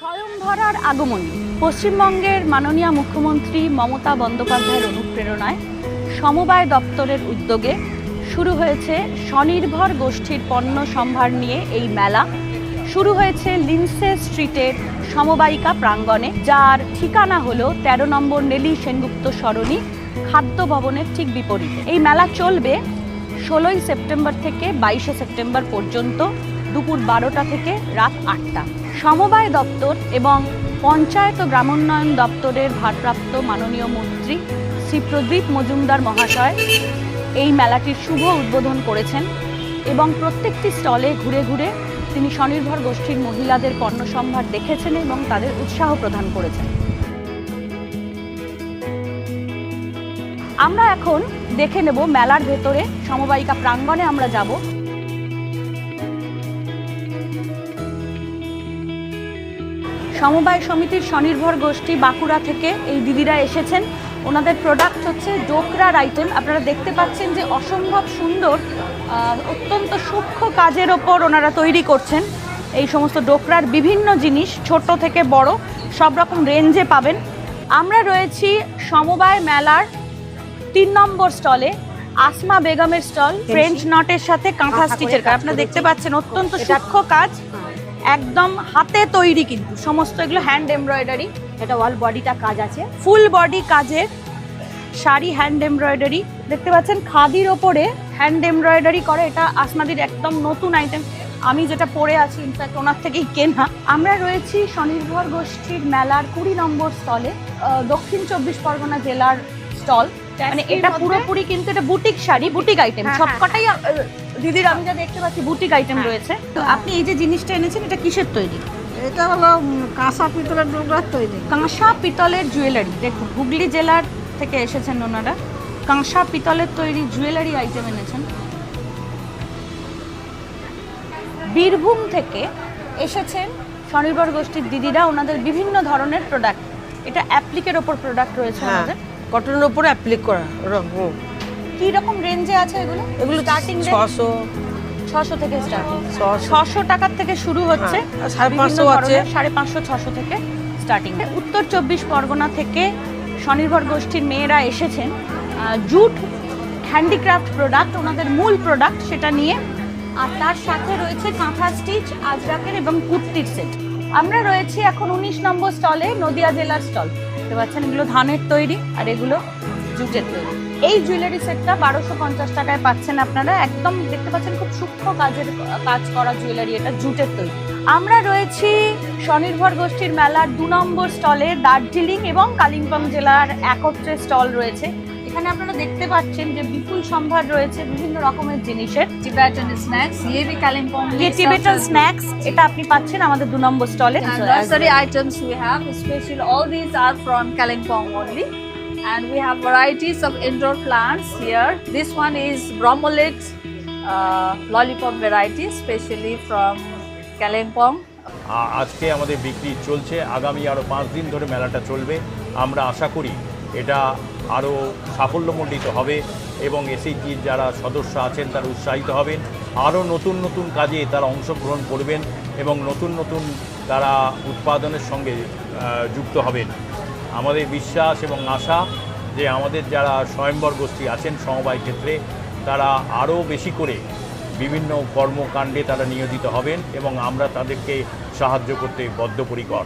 স্বয়ংভরার আগমনী। পশ্চিমবঙ্গের মাননীয় মুখ্যমন্ত্রী মমতা বন্দ্যোপাধ্যায়ের অনুপ্রেরণায় সমবায় দপ্তরের উদ্যোগে শুরু হয়েছে স্বনির্ভর গোষ্ঠীর পণ্য সম্ভার নিয়ে এই মেলা। শুরু হয়েছে লিন্সে স্ট্রিটের সমবায়িকা প্রাঙ্গণে, যার ঠিকানা হলো তেরো নম্বর নেলি সেনগুপ্ত সরণি, খাদ্য ভবনের ঠিক বিপরীতে। এই মেলা চলবে ষোলোই সেপ্টেম্বর থেকে বাইশে সেপ্টেম্বর পর্যন্ত, দুপুর বারোটা থেকে রাত আটটা। সমবায় দপ্তর এবং পঞ্চায়েত ও গ্রামোন্নয়ন দপ্তরের ভারপ্রাপ্ত মাননীয় মন্ত্রী শ্রী প্রদীপ মজুমদার মহাশয় এই মেলাটির শুভ উদ্বোধন করেছেন এবং প্রত্যেকটি স্টলে ঘুরে ঘুরে তিনি স্বনির্ভর গোষ্ঠীর মহিলাদের পণ্য সম্ভার দেখেছেন এবং তাদের উৎসাহ প্রদান করেছেন। আমরা এখন দেখে নেব মেলার ভেতরে সমবায়িকা প্রাঙ্গণে আমরা যাব। সমবায় সমিতির স্বনির্ভর গোষ্ঠী বাঁকুড়া থেকে এই দিদিরা এসেছেন। ওনাদের প্রোডাক্ট হচ্ছে ডোকরার আইটেম আপনারা দেখতে পাচ্ছেন যে অসম্ভব সুন্দর অত্যন্ত সূক্ষ্ম কাজের ওপর ওনারা তৈরি করছেন। এই সমস্ত ডোকরার বিভিন্ন জিনিস ছোট থেকে বড় সব রকম রেঞ্জে পাবেন। আমরা রয়েছি সমবায় মেলার তিন নম্বর স্টলে আসমা বেগমের স্টল ফ্রেঞ্চ নটের সাথে কাঁথা স্টিচের কাজ। আপনারা দেখতে পাচ্ছেন অত্যন্ত সূক্ষ্ম কাজ। একদম হাতে তৈরি কিন্তু। সমস্ত এগুলো হ্যান্ড এমব্রয়ডারি এটা অল বডিটা কাজ আছে। ফুল বডি কাজের শাড়ি হ্যান্ড এমব্রয়ডারি দেখতে পাচ্ছেন খাদির ওপরে হ্যান্ড এমব্রয়ডারি করে। এটা আসমাদির একদম নতুন আইটেম আমি যেটা পরে আছি ইনফ্যাক্ট ওনার থেকেই কেনা। আমরা রয়েছি স্বনির্ভর গোষ্ঠীর মেলার কুড়ি নম্বর স্টলে দক্ষিণ চব্বিশ পরগনা জেলার স্টল মানে এটা পুরোপুরি কিন্তু এটা বুটিক শাড়ি বুটিক আইটেম হ্যাঁ, সবকটাই আহ, দিদির আমি যা দেখতে পাচ্ছি বুটিক আইটেম হ্যাঁ। রয়েছে। তো আপনি এই যে জিনিসটা এনেছেন এটা কিসের তৈরি? এটা হলো কাঁসা পিতলের ডোকরার তৈরি। কাঁসা পিতলের জুয়েলারি দেখুন হুগলি জেলার থেকে এসেছেন ওনারা। কাঁসা পিতলের তৈরি জুয়েলারি আইটেম এনেছেন। বীরভূম থেকে এসেছেন স্বনির্ভর গোষ্ঠীর দিদিরা ওনাদের বিভিন্ন ধরনের প্রোডাক্ট এটা অ্যাপ্লিকের ওপর প্রোডাক্ট রয়েছে ওনাদের। কটনের উপরে অ্যাপ্লিক করা কি রকম রেঞ্জে আছে এগুলো? এগুলো স্টার্টিং ছশো। ছশো থেকে স্টার্টিং ছশো। টাকার থেকে শুরু হচ্ছে। হ্যাঁ, সাড়ে পাঁচশো আছে। সাড়ে পাঁচশো ছশো থেকে স্টার্টিং উত্তর চব্বিশ পরগনা থেকে স্বনির্ভর গোষ্ঠীর মেয়েরা এসেছেন। জুট হ্যান্ডিক্রাফট প্রোডাক্ট ওনাদের মূল প্রোডাক্ট সেটা নিয়ে। আর তার সাথে রয়েছে কাঁথা স্টিচ আজরাকের এবং কুর্তির সেট আমরা রয়েছি এখন উনিশ নম্বর স্টলে নদিয়া জেলার স্টল দেখতে পাচ্ছেন এগুলো ধানের তৈরি আর এগুলো জুটের তৈরি। এই জুয়েলারি সেটটা বারোশো পঞ্চাশ টাকায় পাচ্ছেন আপনারা। একদম দেখতে পাচ্ছেন খুব সূক্ষ্ম কাজের কাজ করা জুয়েলারি এটা জুটের তৈরি। আমরা রয়েছি স্বনির্ভর গোষ্ঠীর মেলার দু নম্বর স্টলে দার্জিলিং এবং কালিম্পং জেলার একত্রে স্টল রয়েছে। এখানে আপনারা দেখতে পাচ্ছেন যে বিপুল সম্ভার রয়েছে বিভিন্ন রকমের জিনিসের। স্ন্যাক্স ইয়ে কালিম্পং ইয়ে টিবেটান স্ন্যাক্স এটা আপনি পাচ্ছেন আমাদের দু নম্বর স্টলে। Nursery items we have special all this are from Kalimpong only And we have varieties of indoor plants here. This one is bromolet uh, lollipop variety, especially from Kalimpong. আজকে আমাদের বিক্রি চলছে আগামী আরও পাঁচ দিন ধরে মেলাটা চলবে আমরা আশা করি এটা আরও সাফল্যমণ্ডিত হবে এবং এসএইচজির যারা সদস্য আছেন তারা উৎসাহিত হবেন আরও নতুন নতুন কাজে তারা অংশগ্রহণ করবেন এবং নতুন নতুন তারা উৎপাদনের সঙ্গে যুক্ত হবেন আমাদের বিশ্বাস এবং আশা যে আমাদের যারা স্বয়ম্বর গোষ্ঠী আছেন সমবায় ক্ষেত্রে, তারা আরও বেশি করে বিভিন্ন কর্মকাণ্ডে তারা নিয়োজিত হবেন এবং আমরা তাদেরকে সাহায্য করতে বদ্ধপরিকর।